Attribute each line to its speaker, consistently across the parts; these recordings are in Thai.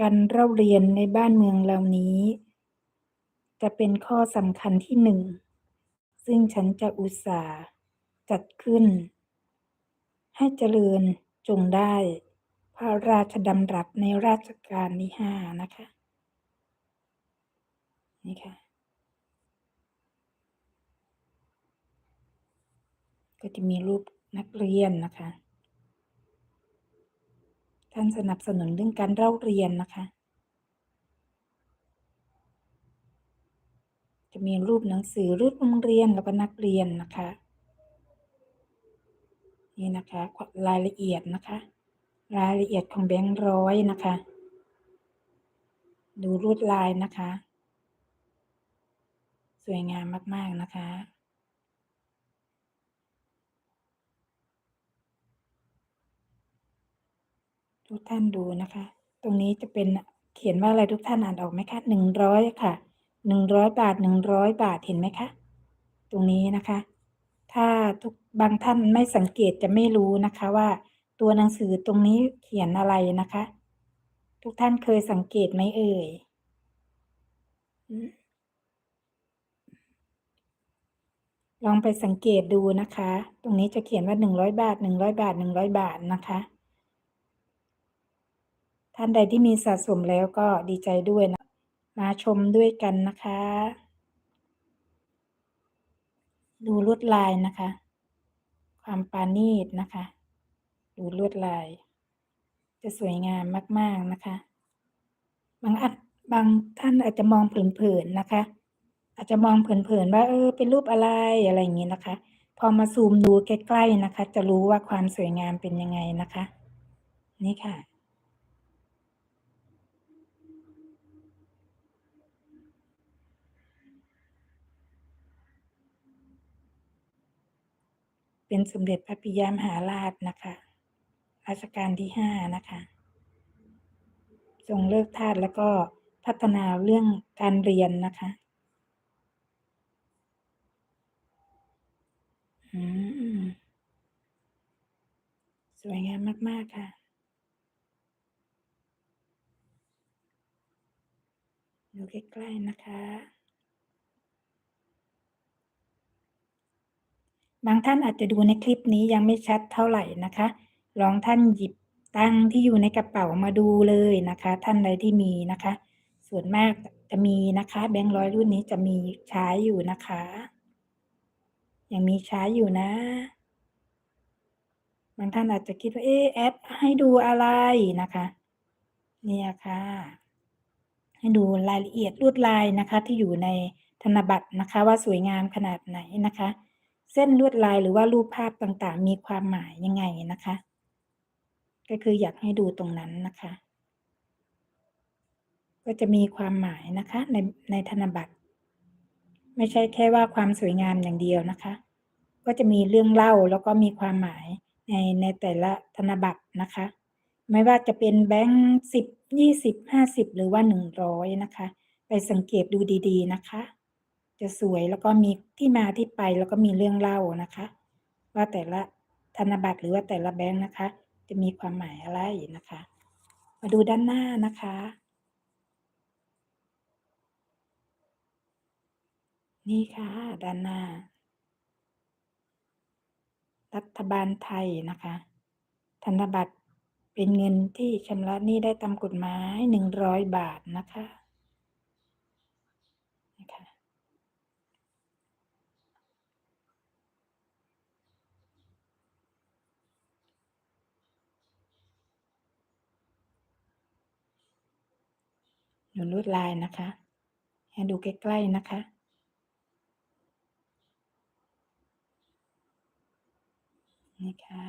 Speaker 1: การเล่าเรียนในบ้านเมืองเหล่านี้ จะเป็นข้อสำคัญที่หนึ่ง ซึ่งฉันจะอุตส่าห์จัดขึ้น ให้เจริญจงได้พระราชดำรัสในราชการที่ห้านะคะ นี่ค่ะ ก็จะมีรูปนักเรียนนะคะ ท่านสนับสนุนเรื่องการเล่าเรียนนะคะ จะมีรูปหนังสือรูปโรงเรียนแล้วก็นักเรียนนะคะ นี่นะคะรายละเอียดนะคะ รายละเอียดของแบงค์ร้อยนะคะ ดูลวดลายนะคะ สวยงามมาก ๆ นะคะ ทุกท่านดูนะคะ ตรงนี้จะเป็นเขียนว่าอะไรทุกท่านอ่านออกไหมคะหนึ่งร้อยค่ะหนึ่งร้อยบาทหนึ่งร้อยบาทเห็นไหมคะ ตรงนี้นะคะ ถ้าทุกบางท่านไม่สังเกตจะไม่รู้นะคะว่า ตัวหนังสือตรงนี้เขียนอะไรนะคะ ทุกท่านเคยสังเกตไหมเอ่ยลองไปสังเกตดูนะคะ ตรงนี้จะเขียนว่าหนึ่งร้อยบาทหนึ่งร้อยบาทหนึ่งร้อยบาทนะคะ ท่านใดที่มีสะสมแล้วก็ดีใจด้วยนะ มาชมด้วยกันนะคะ ดูลวดลายนะคะ ความปานีตนะคะ ดูลวดลาย จะสวยงามมาก ๆนะคะ บางอันบางท่านอาจจะมองเผินๆนะคะ อาจจะมองเผินๆว่าเออเป็นรูปอะไรอะไรอย่างนี้นะคะ พอมาซูมดูใกล้ๆนะคะ จะรู้ว่าความสวยงามเป็นยังไงนะคะ นี่ค่ะ เป็นสมเด็จพระปิยมหาราชนะคะรัชกาลที่ห้านะคะทรงเลิกทาสแล้วก็พัฒนาเรื่องการเรียนนะคะสวยงามมาก ๆ ค่ะ ดูใกล้ ๆ นะคะ บางท่านอาจจะดูในคลิปนี้ยังไม่ชัดเท่าไหร่นะคะ ลองท่านหยิบตังที่อยู่ในกระเป๋ามาดูเลยนะคะ ท่านใดที่มีนะคะ ส่วนมากจะมีนะคะ แบงค์ร้อยรุ่นนี้จะมีใช้อยู่นะคะ ยังมีใช้อยู่นะ บางท่านอาจจะคิดว่าเอ๊แอดให้ดูอะไรนะคะ เนี่ยค่ะ ให้ดูรายละเอียดลวดลายนะคะ ที่อยู่ในธนบัตรนะคะ ว่าสวยงามขนาดไหนนะคะ เส้นลวดลายหรือว่ารูปภาพต่างๆ มีความหมายยังไงนะคะ ก็คืออยากให้ดูตรงนั้นนะคะ ก็จะมีความหมายนะคะในในธนบัตร ไม่ใช่แค่ว่าความสวยงามอย่างเดียวนะคะ ก็จะมีเรื่องเล่าแล้วก็มีความหมายในในแต่ละธนบัตรนะคะ ไม่ว่าจะเป็นแบงค์สิบยี่สิบห้าสิบหรือว่าหนึ่งร้อยนะคะ ไปสังเกตดูดี ๆ นะคะ จะสวยแล้วก็มีที่มาที่ไปแล้วก็มีเรื่องเล่านะคะ ว่าแต่ละธนบัตรหรือว่าแต่ละแบงค์นะคะ จะมีความหมายอะไรนะคะ มาดูด้านหน้านะคะ นี่ค่ะด้านหน้า รัฐบาลไทยนะคะ ธนบัตรเป็นเงินที่ชำระหนี้ได้ตามกฎหมายหนึ่งร้อยบาทนะคะนะคะ ดูลวดลายนะคะให้ดูใกล้ๆนะคะนี่ค่ะ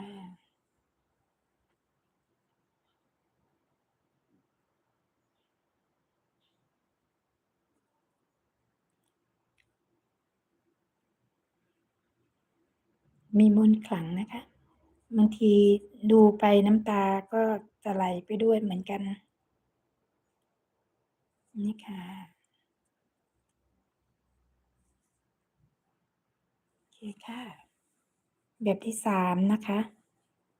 Speaker 1: มีมนต์ขลังนะคะ บางทีดูไปน้ำตาก็จะไหลไปด้วยเหมือนกัน นี่ค่ะโอเคค่ะ แบบที่สามนะคะ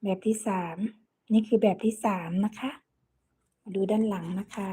Speaker 1: แบบที่สามนี่คือแบบที่สามนะคะมมาดูด้านหลังนะคะ